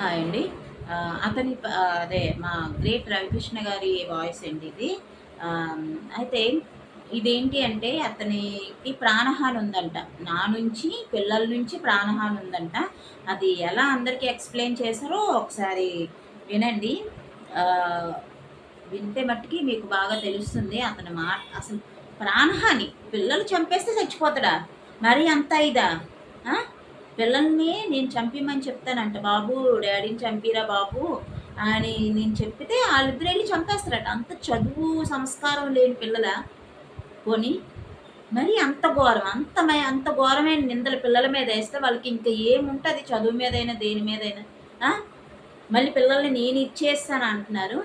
Hi అండి. అతని అదే మా గ్రేట్ రవికృష్ణ గారి వాయిస్ అండి ఇది. అయితే ఇదేంటి అంటే అతనికి ప్రాణహాని ఉందంట. నా నుంచి పిల్లల నుంచి ప్రాణహాని ఉందంట. అది ఎలా అందరికీ ఎక్స్ప్లెయిన్ చేశారో ఒకసారి వినండి. వింటే మట్టుకి మీకు బాగా తెలుస్తుంది అతని మాట అసలు ప్రాణహాని. పిల్లలు చంపేస్తే చచ్చిపోతాడా? మరి అంత ఇదా? పిల్లల్ని నేను చంపిమని చెప్తానంట. బాబు డాడీని చంపిరా బాబు అని నేను చెప్పితే వాళ్ళిద్దరు వెళ్ళి చంపేస్తారట. అంత చదువు సంస్కారం లేని పిల్లల. పోనీ మరి అంత ఘోరం అంత మ- అంత ఘోరమైన నిందలు పిల్లల మీద వేస్తే వాళ్ళకి ఇంకా ఏముంటుంది? చదువు మీదైనా దేని మీదైనా. మళ్ళీ పిల్లల్ని నేను ఇచ్చేస్తాను అంటున్నారు.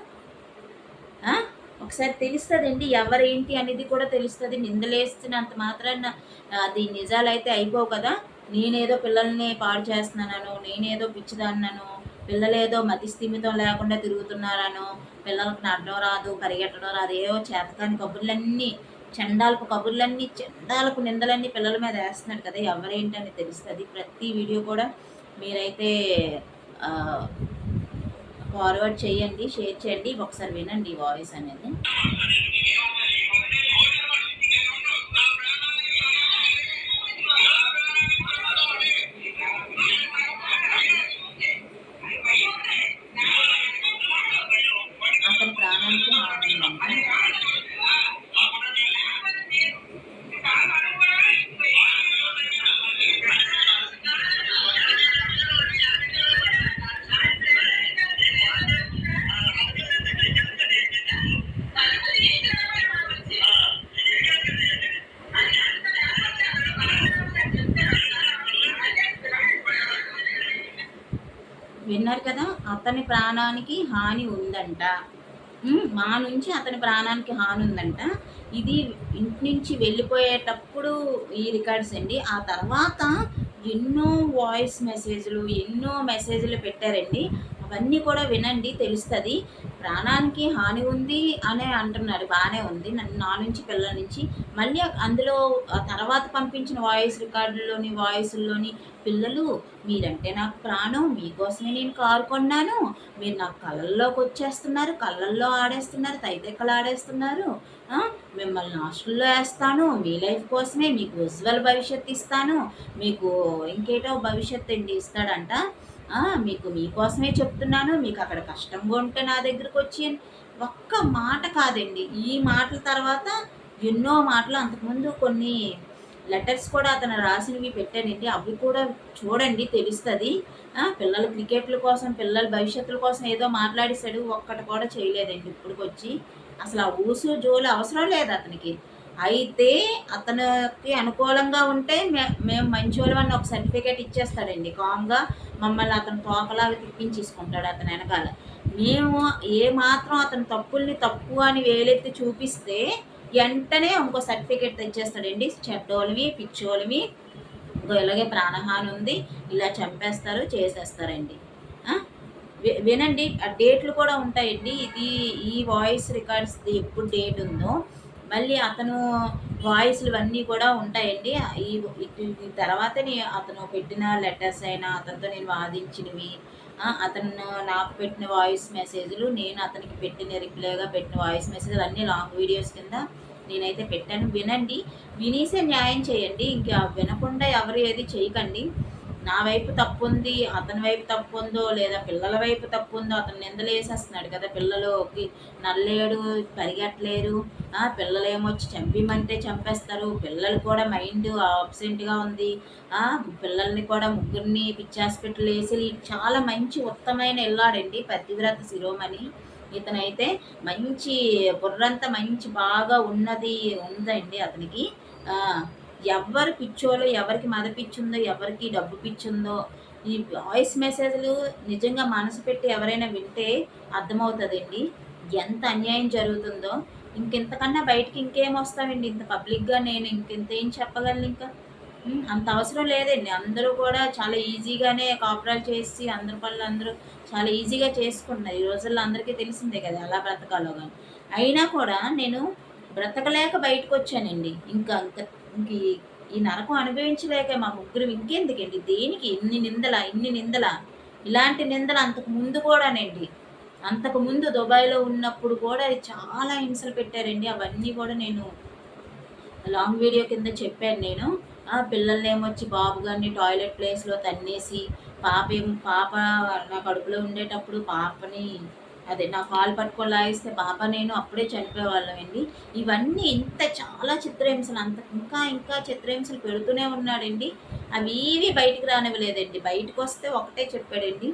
ఒకసారి తెలుస్తుందండి ఎవరేంటి అనేది కూడా తెలుస్తుంది. నిందలేస్తున్నంత మాత్రాన అది నిజాలైతే అయిపోవు కదా. నేనేదో పిల్లల్ని పాడు చేస్తున్నానను నేనేదో పిచ్చిదాన్నను పిల్లలేదో మతి స్థిమితం లేకుండా తిరుగుతున్నారను పిల్లలకు నడడం రాదు పరిగెట్టడం రాదు ఏవో చేతకాని కబుర్లన్నీ చండాలపు కబుర్లన్నీ చండాలపు నిందలన్నీ పిల్లల మీద వేస్తున్నాడు కదా ఎవరేంటని తెలుస్తుంది. ప్రతి వీడియో కూడా మీరైతే ఫార్వర్డ్ చేయండి షేర్ చేయండి ఒకసారి వినండి వాయిస్ అనేది. అతని ప్రాణానికి హాని ఉందంట. మా నుంచి అతని ప్రాణానికి హాని ఉందంట. ఇది ఇంటి నుంచి వెళ్ళిపోయేటప్పుడు ఈ రికార్డ్స్ అండి. ఆ తర్వాత ఎన్నో వాయిస్ మెసేజ్లు ఎన్నో మెసేజ్లు పెట్టారండి. అవన్నీ కూడా వినండి తెలుస్తుంది. ప్రాణానికి హాని ఉంది అనే అంటున్నారు బాగానే ఉంది. నన్ను నా నుంచి పిల్లల నుంచి. మళ్ళీ అందులో ఆ తర్వాత పంపించిన వాయిస్ రికార్డుల్లోని వాయిస్ల్లోని పిల్లలు మీరంటే నాకు ప్రాణం మీకోసమే నేను కారు కొన్నాను. మీరు నాకు కళ్ళల్లోకి వచ్చేస్తున్నారు కళ్ళల్లో ఆడేస్తున్నారు తైతెక్కలు ఆడేస్తున్నారు. మిమ్మల్ని హాస్టల్లో వేస్తాను. మీ లైఫ్ కోసమే మీకు ఉజ్వల భవిష్యత్తు ఇస్తాను. మీకు ఇంకేటో భవిష్యత్తు అండి ఇస్తాడంట. మీకు మీకోసమే చెప్తున్నాను మీకు అక్కడ కష్టంగా ఉంటే నా దగ్గరకు వచ్చి అని. ఒక్క మాట కాదండి. ఈ మాటల తర్వాత ఎన్నో మాటలు అంతకుముందు కొన్ని లెటర్స్ కూడా అతను రాసినవి పెట్టానండి. అవి కూడా చూడండి తెలుస్తుంది. పిల్లల క్రికెట్ల కోసం పిల్లల భవిష్యత్తుల కోసం ఏదో మాట్లాడేశాడు ఒక్కటి కూడా చేయలేదండి ఇప్పటికొచ్చి. అసలు ఆ ఊసు జోలు అవసరం లేదు అతనికి. అయితే అతనికి అనుకూలంగా ఉంటే మే మేము మంచోళ్ళం అని ఒక సర్టిఫికేట్ ఇచ్చేస్తాడండి. కామ్గా మమ్మల్ని అతను తోకలాగా తిప్పించేసుకుంటాడు అతను వెనకాల. మేము ఏ మాత్రం అతని తప్పుల్ని తప్పు అని వేలెత్తి చూపిస్తే వెంటనే ఇంకో సర్టిఫికేట్ తెచ్చేస్తాడండి. చెడ్డోళ్ళవి పిచ్చోళ్ళవి. ఇంకో ఇలాగే ప్రాణహాని ఉంది. ఇలా చంపేస్తారు చేసేస్తారండి. వినండి. ఆ డేట్లు కూడా ఉంటాయండి. ఇది ఈ వాయిస్ రికార్డ్స్ది ఎప్పుడు డేట్ ఉందో. మళ్ళీ అతను వాయిస్లు ఇవన్నీ కూడా ఉంటాయండి. ఈ తర్వాత అతను పెట్టిన లెటర్స్ అయినా అతనితో నేను వాదించినవి అతను నాకు పెట్టిన వాయిస్ మెసేజ్లు నేను అతనికి పెట్టిన రిప్లైగా పెట్టిన వాయిస్ మెసేజ్లు అన్నీ లాంగ్ వీడియోస్ కింద నేనైతే పెట్టాను. వినండి వినేసే న్యాయం చేయండి. ఇంకా వినకుండా ఎవరు ఏది చేయకండి. నా వైపు తప్పు ఉంది అతని వైపు తప్పు ఉందో లేదా పిల్లల వైపు తప్పు ఉందో అతను నిందలు వేసేస్తున్నాడు కదా పిల్లలుకి. నల్లేడు పరిగెట్టలేరు. పిల్లలు ఏమొచ్చి చంపిమంటే చంపేస్తారు. పిల్లలు కూడా మైండ్ ఆబ్సెంట్గా ఉంది. పిల్లల్ని కూడా ముగ్గురిని పిచ్చి హాస్పిటల్ వేసి చాలా మంచి ఉత్తమైన ఇల్లాడండి పతివ్రత శిరోమణి. ఇతనైతే మంచి బుర్రంతా మంచి బాగా ఉన్నది ఉందండి అతనికి. ఎవరి పిచ్చోలో ఎవరికి మద పిచ్చుందో ఎవరికి డబ్బు పిచ్చుందో ఈ వాయిస్ మెసేజ్లు నిజంగా మనసు పెట్టి ఎవరైనా వింటే అర్థమవుతుందండి. ఎంత అన్యాయం జరుగుతుందో. ఇంకెంతకన్నా బయటికి ఇంకేం వస్తామండి ఇంత పబ్లిక్గా నేను ఇంకెంత ఏం చెప్పగలను ఇంకా? అంత అవసరం లేదండి. అందరూ కూడా చాలా ఈజీగానే కాపురాలు చేసి అందరి పనులు అందరూ చాలా ఈజీగా చేసుకుంటున్నారు ఈ రోజుల్లో అందరికీ తెలిసిందే కదా ఎలా బ్రతకాలో కానీ అయినా కూడా నేను బ్రతకలేక బయటకు వచ్చానండి ఇంకా ఇంకా ఇంక ఈ- ఈ నరకం అనుభవించలేక మా ముగ్గురు ఇంకెందుకండి? దేనికి ఇన్ని నిందల ఇన్ని నిందల? ఇలాంటి నిందలు అంతకు ముందు కూడానండి. అంతకు ముందు దుబాయ్లో ఉన్నప్పుడు కూడా చాలా హింసలు పెట్టారండి. అవన్నీ కూడా నేను లాంగ్ వీడియో కింద చెప్పాను నేను. ఆ పిల్లల్ని ఏమొచ్చి బాబు గారిని టాయిలెట్ ప్లేస్లో తన్నేసి పాప ఏం పాప నా కడుపులో ఉండేటప్పుడు పాపని అదే నా కాలు పట్టుకొని లాగిస్తే పాప నేను అప్పుడే చనిపోయేవాళ్ళమండి ఇవన్నీ ఇంత చాలా చిత్రహింసలు అంత ఇంకా ఇంకా చిత్రహింసలు పెడుతూనే ఉన్నాడండి. అవి ఏవి బయటికి రానివ్వలేదండి. బయటకు వస్తే ఒకటే చెప్పాడండి.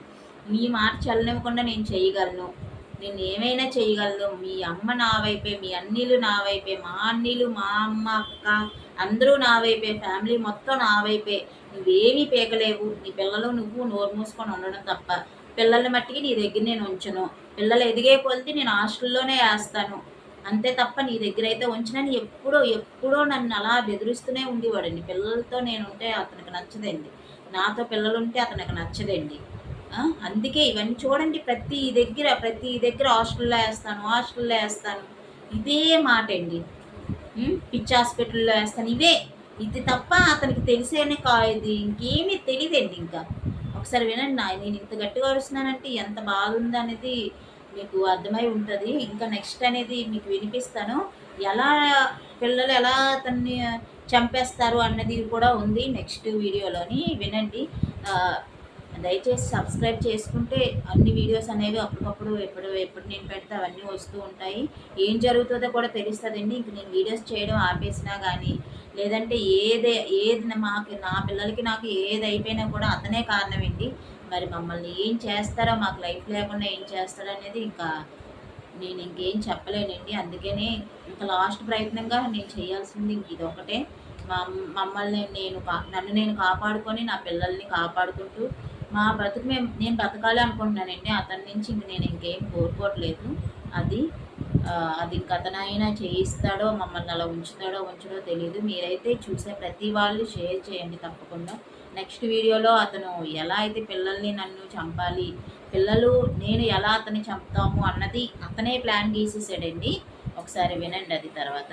మీ మాట చల్లనివ్వకుండా నేను చేయగలను. నేను ఏమైనా చేయగలను. మీ అమ్మ నా వైపే మీ అన్నీలు నా వైపే మా అన్నీలు మా అమ్మ అక్క అందరూ నా వైపే ఫ్యామిలీ మొత్తం నా వైపే. నువ్వేమీ పీకలేవు. నీ పిల్లలు నువ్వు నోరు మూసుకొని ఉండడం తప్ప. పిల్లల్ని మట్టికి నీ దగ్గర నేను ఉంచను. పిల్లలు ఎదిగే కొలిది నేను హాస్టల్లోనే వేస్తాను. అంతే తప్ప నీ దగ్గర అయితే ఉంచినని ఎప్పుడో ఎప్పుడో నన్ను అలా బెదిరిస్తూనే ఉండేవాడండి పిల్లలతో నేను ఉంటే అతనికి నచ్చదండి. నాతో పిల్లలు ఉంటే అతనికి నచ్చదండి. అందుకే ఇవన్నీ చూడండి. ప్రతి దగ్గర ప్రతి దగ్గర హాస్టల్లో వేస్తాను హాస్టల్లో వేస్తాను. ఇదే మాట అండి పిచ్ పిచ్చి హాస్పిటల్లో వేస్తాను. ఇవే. ఇది తప్ప అతనికి తెలిసేనే కా ఇది ఇంకేమీ తెలియదండి ఇంకా. ఒకసారి వినండి నా నేను ఇంత గట్టిగా అరుస్తున్నానంటే ఎంత బాగుంది అనేది మీకు అర్థమై ఉంటుంది. ఇంకా నెక్స్ట్ అనేది మీకు వినిపిస్తాను. ఎలా పిల్లలు ఎలా అతన్ని చంపేస్తారు అన్నది కూడా ఉంది నెక్స్ట్ వీడియోలోని. వినండి. దయచేసి సబ్స్క్రైబ్ చేసుకుంటే అన్ని వీడియోస్ అనేవి అప్పటికప్పుడు ఎప్పుడు ఎప్పుడు నేను పెడితే అవన్నీ వస్తూ ఉంటాయి. ఏం జరుగుతుందో కూడా తెలుస్తుందండి. ఇంక నేను వీడియోస్ చేయడం ఆపేసినా కానీ లేదంటే ఏదే ఏది మాకు నా పిల్లలకి నాకు ఏది అయిపోయినా కూడా అతనే కారణమండి. మరి మమ్మల్ని ఏం చేస్తారో మాకు లైఫ్ లేకుండా ఏం చేస్తారో అనేది ఇంకా నేను ఇంకేం చెప్పలేనండి. అందుకనే ఇంకా లాస్ట్ ప్రయత్నంగా నేను చేయాల్సింది ఇంక ఇదొకటే మమ్మల్ని నేను నన్ను నేను కాపాడుకొని నా పిల్లల్ని కాపాడుకుంటూ మా బ్రతుకు మేము నేను బ్రతకాలి అనుకుంటున్నానండి. అతని నుంచి ఇంక నేను ఇంకేం కోరుకోవట్లేదు. అది అది ఇంక అతనైనా చేయిస్తాడో మమ్మల్ని అలా ఉంచుతాడో ఉంచడో తెలియదు మీరైతే చూసే ప్రతి వాళ్ళు షేర్ చేయండి తప్పకుండా. నెక్స్ట్ వీడియోలో అతను ఎలా అయితే పిల్లల్ని నన్ను చంపాలి పిల్లలు నేను ఎలా అతన్ని చంపుతాము అన్నది అతనే ప్లాన్ గీసేసాడండి ఒకసారి వినండి అది తర్వాత.